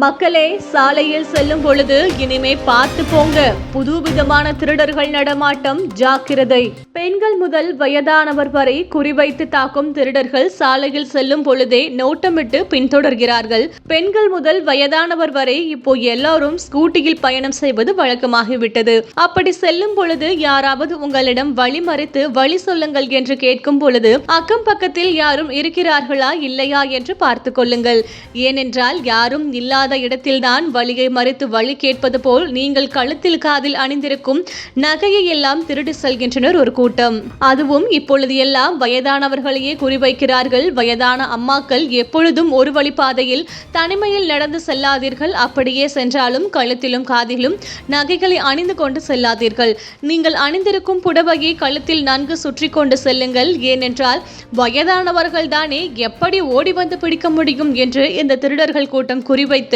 மக்களே சாலையில் செல்லும் பொழுது இனிமே பார்த்து போங்க. புதுவிதமான திருடர்கள் நடமாட்டம் ஜாக்கிரதை. பெண்கள் முதல் வயதானவர் வரை குறிவைத்து தாக்கும் திருடர்கள் சாலையில் செல்லும் பொழுதே நோட்டமிட்டு பின்தொடர்கிறார்கள். பெண்கள் முதல் வயதானவர் வரை இப்போ எல்லாரும் ஸ்கூட்டியில் பயணம் செய்வது வழக்கமாகிவிட்டது. அப்படி செல்லும் பொழுது யாராவது உங்களிடம் வழி மறைத்து வழி சொல்லுங்கள் என்று கேட்கும் பொழுது அக்கம் பக்கத்தில் யாரும் இருக்கிறார்களா இல்லையா என்று பார்த்து கொள்ளுங்கள். ஏனென்றால் யாரும் இல்லாத இடத்தில்தான் வழியை மறித்து வழி கேட்பது போல் நீங்கள் கழுத்தில் காதில் அணிந்திருக்கும் நகையை எல்லாம் திருடி செல்கின்றனர் ஒரு கூட்டம். அதுவும் இப்பொழுது எல்லாம் வயதானவர்களையே குறிவைக்கிறார்கள். வயதான அம்மாக்கள் எப்பொழுதும் ஒரு வழிபாதையில் தனிமையில் நடந்து செல்லாதீர்கள். அப்படியே சென்றாலும் கழுத்திலும் காதிலும் நகைகளை அணிந்து கொண்டு செல்லாதீர்கள். நீங்கள் அணிந்திருக்கும் புடவையை கழுத்தில் நன்கு சுற்றி கொண்டு செல்லுங்கள். ஏனென்றால் வயதானவர்கள் தானே எப்படி ஓடி வந்து பிடிக்க முடியும் என்று இந்த திருடர்கள் கூட்டம் குறிவைத்து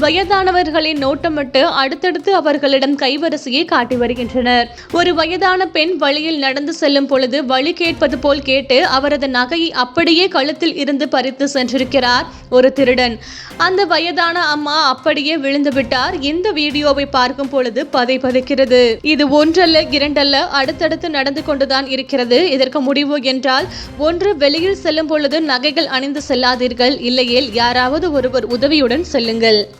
வயதானவர்களின் நோட்டமிட்டு அடுத்தடுத்து அவர்களிடம் கைவரிசையை காட்டி வருகின்றனர். ஒரு வயதான பெண் வழியில் நடந்து செல்லும் பொழுது வழி கேட்பது போல் கேட்டு அவரது நகையை அப்படியே கழுத்தில் இருந்து பறித்து சென்றிருக்கிறார் ஒரு திருடன். அந்த வயதான அம்மா அப்படியே விழுந்து விட்டார். இந்த வீடியோவை பார்க்கும் பொழுது பதை பதைக்கிறது. இது ஒன்றல்ல இரண்டல்ல அடுத்தடுத்து நடந்து கொண்டுதான் இருக்கிறது. இதற்கு முடிவு என்றால் ஒன்று வெளியில் செல்லும் பொழுது நகைகள் அணிந்து செல்லாதீர்கள். இல்லையேல் யாராவது ஒருவர் உதவியுடன் செல்லுங்கள். கொள்ளுங்கள்